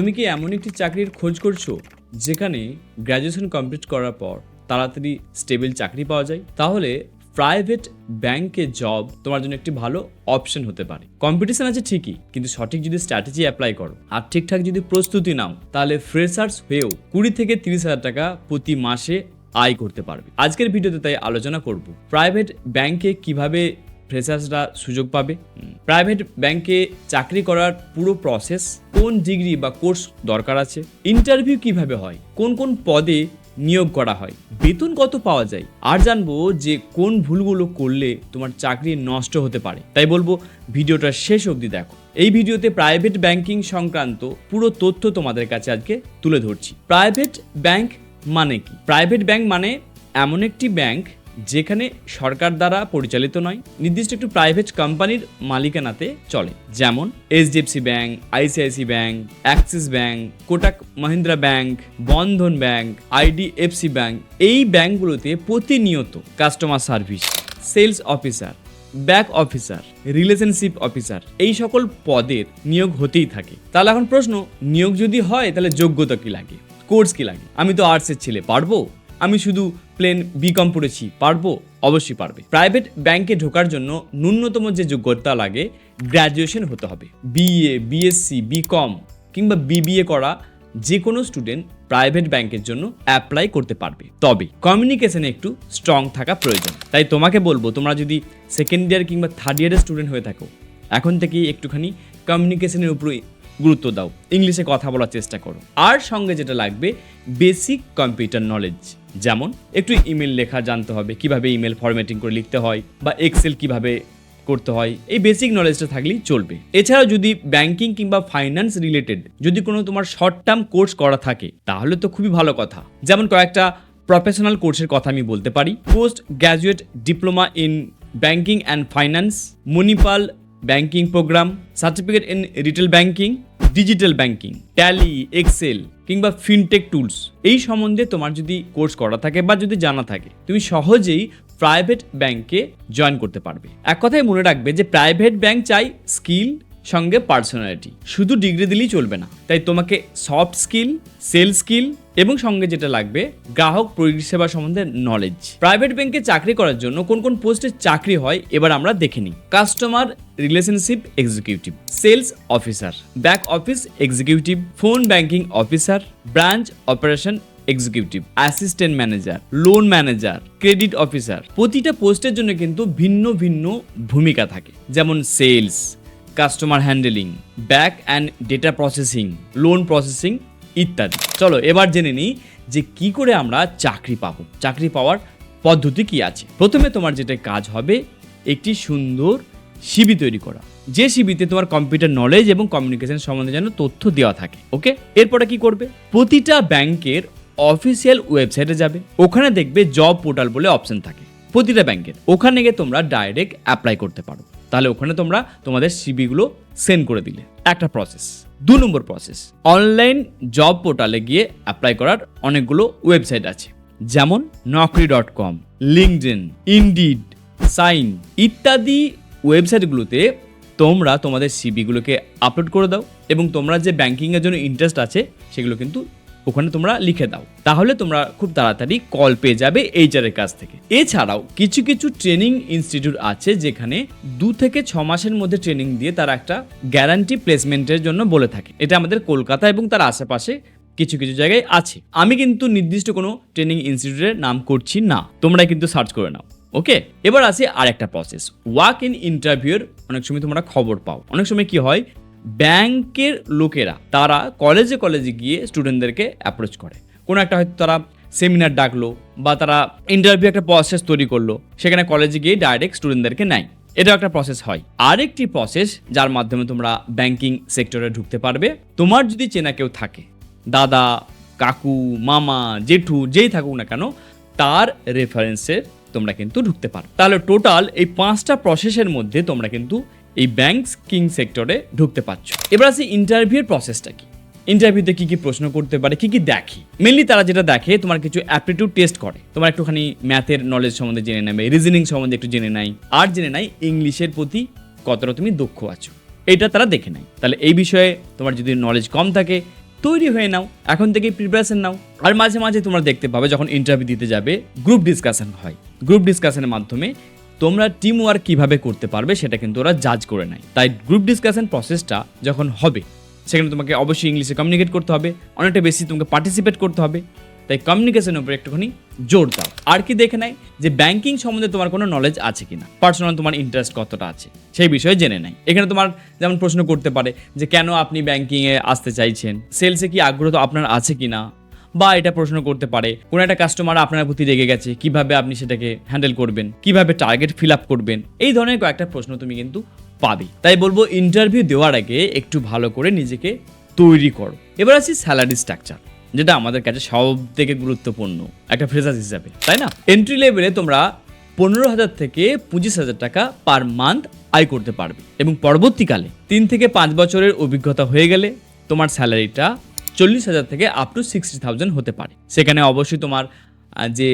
তুমি কি এমন একটি চাকরির খোঁজ করছ যেখানে গ্র্যাজুয়েশন কমপ্লিট করার পর তাড়াতাড়ি স্টেবল চাকরি পাওয়া যায়? তাহলে প্রাইভেট ব্যাংকে জব তোমার জন্য একটি ভালো অপশন হতে পারে। কম্পিটিশন আছে ঠিকই, কিন্তু সঠিক যদি স্ট্র্যাটেজি অ্যাপ্লাই করো আর ঠিকঠাক যদি প্রস্তুতি নাও, তাহলে ফ্রেশার্স হয়েও কুড়ি থেকে তিরিশ হাজার টাকা প্রতি মাসে আয় করতে পারবে। আজকের ভিডিওতে তাই আলোচনা করব প্রাইভেট ব্যাংকে কীভাবে ফ্রেশার্সরা সুযোগ পাবে। প্রাইভেট ব্যাংকে চাকরি করার পুরো প্রসেস কোন ডিগ্রি বা কোর্স দরকার আছে ইন্টারভিউ কীভাবে হয়, কোন কোন পদে নিয়োগ করা হয়, বেতন কত পাওয়া যায়, আর জানব যে কোন ভুলগুলো করলে তোমার চাকরি নষ্ট হতে পারে। তাই বলব, ভিডিওটা শেষ অবধি দেখো। এই ভিডিওতে প্রাইভেট ব্যাংকিং সংক্রান্ত পুরো তথ্য তোমাদের কাছে আজকে তুলে ধরছি। প্রাইভেট ব্যাংক মানে কি? প্রাইভেট ব্যাংক মানে এমন একটি ব্যাংক যেখানে সরকার দ্বারা পরিচালিত নয়, নির্দিষ্ট একটু প্রাইভেট কোম্পানির মালিকানাতে চলে। যেমন HDFC bank ICIC bank Axis bank Kotak Mahindra bank Bandhan bank IDFC bank এই ব্যাংকগুলোতে প্রতিনিয়ত customer service sales officer back officer relationship officer এই সকল পদের নিয়োগ হতেই থাকে। তাহলে এখন প্রশ্ন, নিয়োগ যদি হয় তাহলে যোগ্যতা কি লাগে? কোর্স কি লাগে? আমি তো আর্টসের ছেলে, পারব? আমি শুধু প্লেন বিকম পড়েছি, পারব? অবশ্যই পারবে। প্রাইভেট ব্যাংকে ঢোকার জন্য ন্যূনতম যে যোগ্যতা লাগে, গ্র্যাজুয়েশন হতে হবে। বিএ বিএসসি বিকম কিংবা বিবিএ করা যে কোনো স্টুডেন্ট প্রাইভেট ব্যাংকের জন্য অ্যাপ্লাই করতে পারবে। তবে কমিউনিকেশনে একটু স্ট্রং থাকা প্রয়োজন। তাই তোমাকে বলব, তোমরা যদি সেকেন্ড ইয়ার কিংবা থার্ড ইয়ারের স্টুডেন্ট হয়ে থাকো, এখন থেকেই একটুখানি কমিউনিকেশনের উপরে গুরুত্ব দাও। ইংলিশে কথা বলার চেষ্টা করো। আর সঙ্গে যেটা লাগবে, বেসিক কম্পিউটার নলেজ। যেমন একটু ইমেল লেখা জানতে হবে, কীভাবে ইমেল ফরম্যাটিং করে লিখতে হয় বা এক্সেল কীভাবে করতে হয়, এই বেসিক নলেজটা থাকলেই চলবে। এছাড়াও যদি ব্যাংকিং কিংবা ফাইন্যান্স রিলেটেড যদি কোনো তোমার শর্ট টার্ম কোর্স করা থাকে, তাহলে তো খুবই ভালো কথা। যেমন কয়েকটা প্রফেশনাল কোর্সের কথা আমি বলতে পারি। Post graduate diploma in banking and finance Manipal banking programme certificate in retail banking digital banking Tally Excel কিংবা ফিনটেক টুলস এই সম্বন্ধে তোমার যদি কোর্স করা থাকে বা যদি জানা থাকে, তুমি সহজেই প্রাইভেট ব্যাংকে জয়েন করতে পারবে। এক কথায় মনে রাখবে যে প্রাইভেট ব্যাংক চাই স্কিল সঙ্গে পার্সোনালিটি শুধু ডিগ্রি দিলেই চলবে না। তাই তোমাকে সফট স্কিল সেল স্কিল এবং সঙ্গে যেটা লাগবে, গ্রাহক পরিষেবা সম্বন্ধে নলেজ প্রাইভেট ব্যাংকে চাকরি করার জন্য কোন কোন পোস্টে চাকরি হয়, এবার আমরা দেখে নিই। Customer relationship executive sales officer back office executive phone banking officer branch operation executive assistant manager loan manager credit officer প্রতিটা পোস্টের জন্য কিন্তু ভিন্ন ভিন্ন ভূমিকা থাকে। যেমন sales customer handling back and data processing loan processing ইত্যাদি। চলো এবার জেনে নিই যে কি করে আমরা চাকরি পাবো। চাকরি পাওয়ার পদ্ধতি কি আছে? প্রথমে তোমার যেটা কাজ হবে, একটি সুন্দর সিবি তৈরি করা। যে সিবিতে তোমার কম্পিউটার নলেজ এবং কমিউনিকেশন সম্বন্ধে যেন তথ্য দেওয়া থাকে ওকে এরপরে কি করবে? প্রতিটা ব্যাংকের অফিসিয়াল ওয়েবসাইটে যাবে। ওখানে দেখবে জব পোর্টাল বলে অপশন থাকে, প্রতিটা ব্যাংকের। ওখানে গিয়ে তোমরা ডাইরেক্ট অ্যাপ্লাই করতে পারো। তাহলে ওখানে তোমরা তোমাদের সিবিগুলো সেন্ড করে দিলে। একটা প্রসেস দু নম্বর প্রসেস অনলাইন জব পোর্টালে গিয়ে অ্যাপ্লাই করার অনেকগুলো ওয়েবসাইট আছে। যেমন Naukri dot com LinkedIn Indeed Shine ইত্যাদি ওয়েবসাইটগুলোতে তোমরা তোমাদের সিবিগুলোকে আপলোড করে দাও এবং তোমরা যে ব্যাংকিংয়ের জন্য ইন্টারেস্ট আছে, সেগুলো কিন্তু ওখানে তোমরা লিখে দাও। তাহলে তোমরা খুব তাড়াতাড়ি কল পেয়ে যাবে এইচআরের কাছ থেকে। এছাড়াও কিছু কিছু ট্রেনিং ইনস্টিটিউট আছে যেখানে দু থেকে ছ মাসের মধ্যে ট্রেনিং দিয়ে তারা একটা গ্যারান্টি প্লেসমেন্টের জন্য বলে থাকে। এটা আমাদের কলকাতা এবং তার আশেপাশে কিছু কিছু জায়গায় আছে। আমি কিন্তু নির্দিষ্ট কোনো ট্রেনিং ইনস্টিটিউটের নাম করছি না। তোমরা কিন্তু সার্চ করে নাও। ওকে এবার আসি আর একটা প্রসেস ওয়াক ইন ইন্টারভিউর অনেক সময় তোমরা খবর পাও। অনেক সময় কি হয় ব্যাংকের লোকেরা, তারা কলেজে কলেজে গিয়ে স্টুডেন্টদেরকে অ্যাপ্রোচ করে। কোনো একটা হয়তো তারা সেমিনার ডাকলো বা তারা ইন্টারভিউ একটা প্রসেস তৈরি করল, সেখানে কলেজে গিয়ে ডাইরেক্ট স্টুডেন্টদেরকে নেয়। এটাও একটা প্রসেস হয়। আরেকটি প্রসেস যার মাধ্যমে তোমরা ব্যাংকিং সেক্টরে ঢুকতে পারবে। তোমার যদি চেনা কেউ থাকে, দাদা, কাকু, মামা, জেঠু, যেই থাকুক না কেন, তার রেফারেন্সের তোমরা কিন্তু ঢুকতে পারো। তাহলে টোটাল এই পাঁচটা প্রসেসের মধ্যে তোমরা কিন্তু এই ব্যাংক কিং সেক্টরে ঢুকতে পারছ। এবার আসি ইন্টারভিউর প্রসেসটা কি? ইন্টারভিউতে কি কি প্রশ্ন করতে পারে, কি কি দেখে? মেনলি তারা যেটা দেখে, তোমার কিছু অ্যাপটিটিউড টেস্ট করে। তোমার একটুখানি ম্যাথের নলেজ সম্বন্ধে জেনে নেবে রিজনিং সম্বন্ধে একটু জেনে নেয়। আর জেনে নেয় ইংলিশের প্রতি কতটা তুমি দক্ষ আছো। এটা তারা দেখে নেয়। তাহলে এই বিষয়ে তোমার যদি নলেজ কম থাকে তৈরি হয়ে নাও। এখন থেকেই প্রিপারেশন নাও। আর মাঝে মাঝে তোমরা দেখতে পাবে যখন ইন্টারভিউ দিতে যাবে গ্রুপ ডিসকাশন হয়। গ্রুপ ডিসকাশনের মাধ্যমে তোমরা টিম ওয়ার্ক কীভাবে করতে পারবে সেটা কিন্তু ওরা জাজ করে নেয়। তাই গ্রুপ ডিসকাশন প্রসেসটা যখন হবে, সেখানে তোমাকে অবশ্যই ইংলিশে কমিউনিকেট করতে হবে। অনেকটা বেশি তোমাকে পার্টিসিপেট করতে হবে। তাই কমিউনিকেশনের উপর একটুখানি জোর দাও। আর কি দেখে নেয় যে ব্যাংকিং সম্বন্ধে তোমার কোনো নলেজ আছে কিনা? পার্সোনাল তোমার ইন্টারেস্ট কতটা আছে? সেই বিষয়ে জেনে নেয়। এখানে তোমার যেমন প্রশ্ন করতে পারে যে কেন আপনি ব্যাংকিংয়ে আসতে চাইছেন? সেলসে কি আগ্রহ তো আপনার আছে কিনা? বা এটা প্রশ্ন করতে পারে, কোনো একটা কাস্টমার আপনার প্রতি রেগে গেছে, কীভাবে আপনি সেটাকে হ্যান্ডেল করবেন? কীভাবে টার্গেট ফিল আপ করবেন? এই ধরনের কয়েকটা প্রশ্ন তুমি কিন্তু পাবে। তাই বলব ইন্টারভিউ দেওয়ার আগে একটু ভালো করে নিজেকে তৈরি করো। এবার আসি স্যালারি স্ট্রাকচার যেটা আমাদের কাছে সব থেকে গুরুত্বপূর্ণ, একটা ফ্রেজার হিসাবে, তাই না? এন্ট্রি লেভেলে তোমরা পনেরো হাজার থেকে পঁচিশ হাজার টাকা পার মান্থ আয় করতে পারবে এবং পরবর্তীকালে তিন থেকে পাঁচ বছরের অভিজ্ঞতা হয়ে গেলে তোমার স্যালারিটা চল্লিশ হাজার থেকে আপ টু সিক্সটি থাউজেন্ড হতে পারে। সেখানে অবশ্যই তোমার যে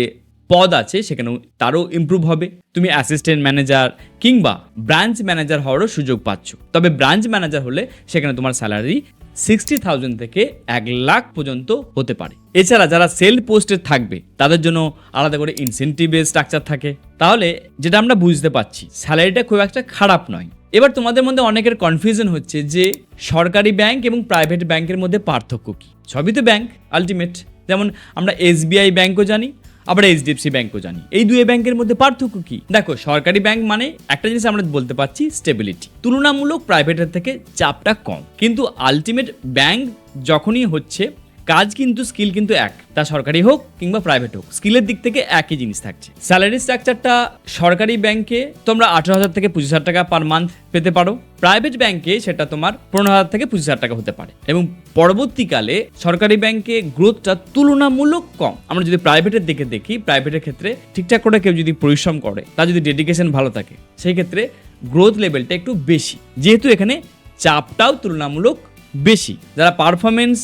পদ আছে সেখানে তারও ইমপ্রুভ হবে। তুমি অ্যাসিস্ট্যান্ট ম্যানেজার কিংবা ব্রাঞ্চ ম্যানেজার হওয়ারও সুযোগ পাচ্ছ। তবে ব্রাঞ্চ ম্যানেজার হলে সেখানে তোমার স্যালারি সিক্সটি থাউজেন্ড থেকে এক লাখ পর্যন্ত হতে পারে। এছাড়া যারা সেল পোস্টে থাকবে, তাদের জন্য আলাদা করে ইনসেন্টিভের স্ট্রাকচার থাকে। তাহলে যেটা আমরা বুঝতে পারছি স্যালারিটা খুব একটা খারাপ নয়। এবার তোমাদের মধ্যে অনেকের কনফিউশন হচ্ছে যে সরকারি ব্যাংক এবং প্রাইভেট ব্যাংকের মধ্যে পার্থক্য কী? সবই তো ব্যাংক আলটিমেট যেমন আমরা এসবিআই ব্যাংকও জানি আবার এইচডিএফসি ব্যাংকও জানি। এই দুই ব্যাংকের মধ্যে পার্থক্য কি? দেখো, সরকারি ব্যাংক মানে একটা জিনিস আমরা বলতে পারছি স্টেবিলিটি তুলনামূলক প্রাইভেটের থেকে চাপটা কম। কিন্তু আলটিমেট ব্যাংক যখনই হচ্ছে কাজ কিন্তু স্কিল কিন্তু এক, তা সরকারি হোক কিংবা প্রাইভেট হোক, স্কিলের দিক থেকে একই জিনিস থাকছে। স্যালারি স্ট্রাকচারটা সরকারি ব্যাংকে তোমরা আঠারো হাজার থেকে পঁচিশ হাজার টাকা পার মান্থ পেতে পারো। প্রাইভেট ব্যাংকে সেটা তোমার পনেরো হাজার থেকে পঁচিশ হাজার টাকা হতে পারে। এবং পরবর্তীকালে সরকারি ব্যাংকে গ্রোথটা তুলনামূলক কম। আমরা যদি প্রাইভেটের দিকে দেখি প্রাইভেটের ক্ষেত্রে ঠিকঠাক করে কেউ যদি পরিশ্রম করে, তার যদি ডেডিকেশন ভালো থাকে, সেই ক্ষেত্রে গ্রোথ লেভেলটা একটু বেশি। যেহেতু এখানে চাপটাও তুলনামূলক বেশি। যারা পারফরমেন্স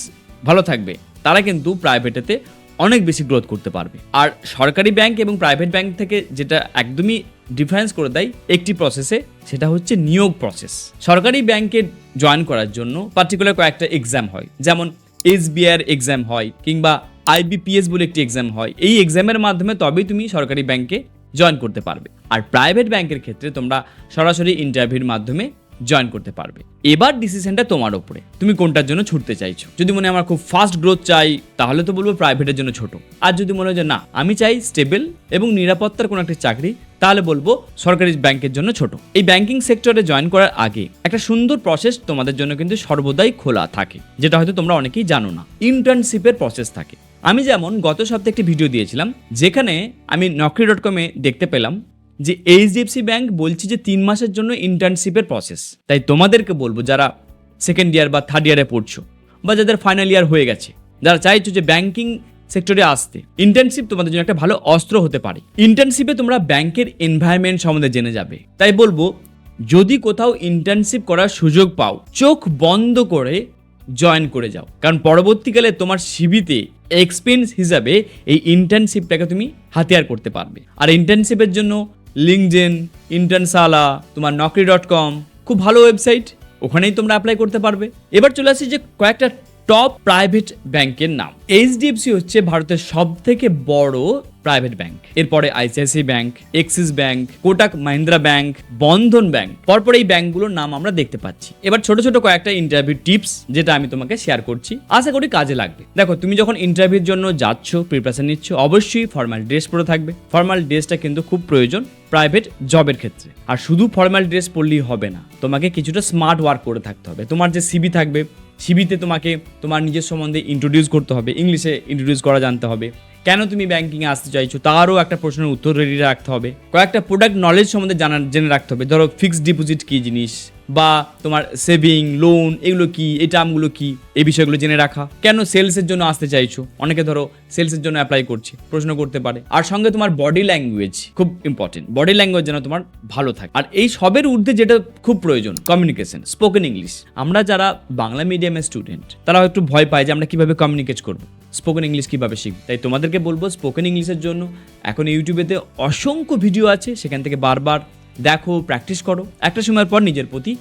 ভালো থাকবে, তারা কিন্তু প্রাইভেটেতে অনেক বেশি গ্রোথ করতে পারবে। আর সরকারি ব্যাংক এবং প্রাইভেট ব্যাংক থেকে যেটা একদমই ডিফারেন্স করে দেয় একটি প্রসেসে সেটা হচ্ছে নিয়োগ প্রসেস সরকারি ব্যাংকে জয়েন করার জন্য পার্টিকুলার কয়েকটা এক্সাম হয়, যেমন এসবিআর এক্সাম হয় কিংবা আইবিপিএস বলে একটি এক্সাম হয়। এই এক্সামের মাধ্যমে তবেই তুমি সরকারি ব্যাংকে জয়েন করতে পারবে। আর প্রাইভেট ব্যাংকের ক্ষেত্রে তোমরা সরাসরি ইন্টারভিউর মাধ্যমে জয়েন করতে পারবে। এবার ডিসিশনটা তোমার ওপরে। তুমি কোনটার জন্য ছুটতে চাইছো? যদি মনে আমার খুব ফাস্ট গ্রোথ চাই, তাহলে তো বলব প্রাইভেটের জন্য ছোট। আর যদি মনে হয় যে না, আমি চাই স্টেবল এবং নিরাপত্তার কোনো একটা চাকরি, তাহলে বলব সরকারি ব্যাংকের জন্য ছোট। এই ব্যাংকিং সেক্টরে জয়েন করার আগে একটা সুন্দর প্রসেস তোমাদের জন্য কিন্তু সর্বদাই খোলা থাকে, যেটা হয়তো তোমরা অনেকেই জানো না। ইন্টার্নশিপের প্রসেস থাকে। আমি যেমন গত সপ্তাহে একটি ভিডিও দিয়েছিলাম, যেখানে আমি নকরি ডট কমে দেখতে পেলাম যে এইচডিএফসি ব্যাংক বলছে যে তিন মাসের জন্য ইন্টার্নশিপের প্রসেস তাই তোমাদেরকে বলব, যারা সেকেন্ড ইয়ার বা থার্ড ইয়ারে পড়ছো, বা যাদের ফাইনাল ইয়ার হয়ে গেছে, যারা চাইছো যে ব্যাংকিং সেক্টরে আসতে ইন্টার্নশিপ তোমাদের জন্য একটা ভালো অস্ত্র হতে পারে। ইন্টার্নশিপে তোমরা ব্যাংকের এনভায়রনমেন্ট সম্বন্ধে জেনে যাবে। তাই বলব, যদি কোথাও ইন্টার্নশিপ করার সুযোগ পাও, চোখ বন্ধ করে জয়েন করে যাও। কারণ পরবর্তীকালে তোমার সিবিতে এক্সপিরিয়েন্স হিসাবে এই ইন্টার্নশিপটাকে তুমি হাতিয়ার করতে পারবে। আর ইন্টার্নশিপের জন্য লিঙ্কজেন ইন্টার্নসালা, তোমার নকরি ডট কম, খুব ভালো ওয়েবসাইট, ওখানেই তোমরা অ্যাপ্লাই করতে পারবে। এবার চলে আসি যে কয়েকটা টপ প্রাইভেট ব্যাংকের নাম। এইচডিএফসি হচ্ছে ভারতের সব থেকে বড় প্রাইভেট ব্যাংক এরপরে ICICI bank Axis bank Kotak Mahindra bank Bandhan bank পরপর এই ব্যাংকগুলোর নাম আমরা দেখতে পাচ্ছি। এবার ছোট ছোট কয়েকটা ইন্টারভিউ টিপস যেটা আমি তোমাকে শেয়ার করছি। আশা করি কাজে লাগবে। দেখো, তুমি যখন ইন্টারভিউর জন্য যাচ্ছ প্রিপারেশন নিচ্ছ, অবশ্যই ফর্মাল ড্রেস পরে থাকবে। ফর্মাল ড্রেসটা কিন্তু খুব প্রয়োজন। প্রাইভেট জবের ক্ষেত্রে। আর শুধু ফর্মাল ড্রেস পরলেই হবে না। তোমাকে কিছুটা স্মার্ট ওয়ার্ক করে থাকতে হবে। তোমার যে সিবি থাকবে সিবিতে তোমাকে তোমার নিজের সম্বন্ধে ইন্ট্রোডিউস করতে হবে। ইংলিশে ইন্ট্রোডিউস করা জানতে হবে। কেন তুমি ব্যাংকিংয়ে আসতে চাইছো? তারও একটা প্রশ্নের উত্তর রেডি রাখতে হবে। কয়েকটা প্রোডাক্ট নলেজ সম্বন্ধে জানা জেনে রাখতে হবে। ধরো ফিক্সড ডিপোজিট কী জিনিস? বা তোমার সেভিং লোন এগুলো কি? এই টার্মগুলো কি? এই বিষয়গুলো জেনে রাখা। কেন সেলসের জন্য আসতে চাইছো? অনেকে ধরো সেলসের জন্য অ্যাপ্লাই করছে, প্রশ্ন করতে পারে। আর সঙ্গে তোমার বডি ল্যাঙ্গুয়েজ খুব ইম্পর্টেন্ট বডি ল্যাঙ্গুয়েজ যেন তোমার ভালো থাকে। আর এই সবের ঊর্ধ্বে যেটা খুব প্রয়োজন কমিউনিকেশন স্পোকেন ইংলিশ আমরা যারা বাংলা মিডিয়ামের স্টুডেন্ট তারা একটু ভয় পায় যে আমরা কীভাবে কমিউনিকেট করব। স্পোকেন ইংলিশ কীভাবে শিখব? তাই তোমাদেরকে বলব স্পোকেন ইংলিশের জন্য এখন ইউটিউবেতে অসংখ্য ভিডিও আছে, সেখান থেকে বারবার দেখো প্র্যাকটিস করো। একটা সময়ের পর নিজের প্রতি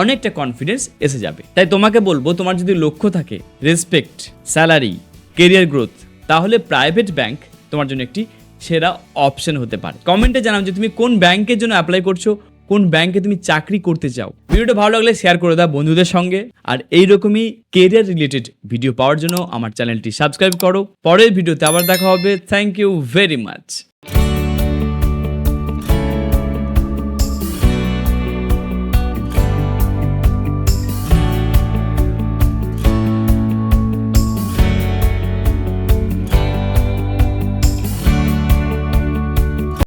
অনেকটা কনফিডেন্স এসে যাবে। তাই তোমাকে বলব, তোমার যদি লক্ষ্য থাকে রেসপেক্ট স্যালারি কেরিয়ার গ্রোথ তাহলে প্রাইভেট ব্যাংক তোমার জন্য একটি সেরা অপশন হতে পারে। কমেন্টে জানাও যে তুমি কোন ব্যাংকের জন্য অ্যাপ্লাই করছ কোন ব্যাংকে তুমি চাকরি করতে চাও। ভিডিওটা ভালো লাগলে শেয়ার করে দাও বন্ধুদের সঙ্গে। আর এইরকমই কেরিয়ার রিলেটেড ভিডিও পাওয়ার জন্য আমার চ্যানেলটি সাবস্ক্রাইব করো। পরের ভিডিওতে আবার দেখা হবে। Thank you very much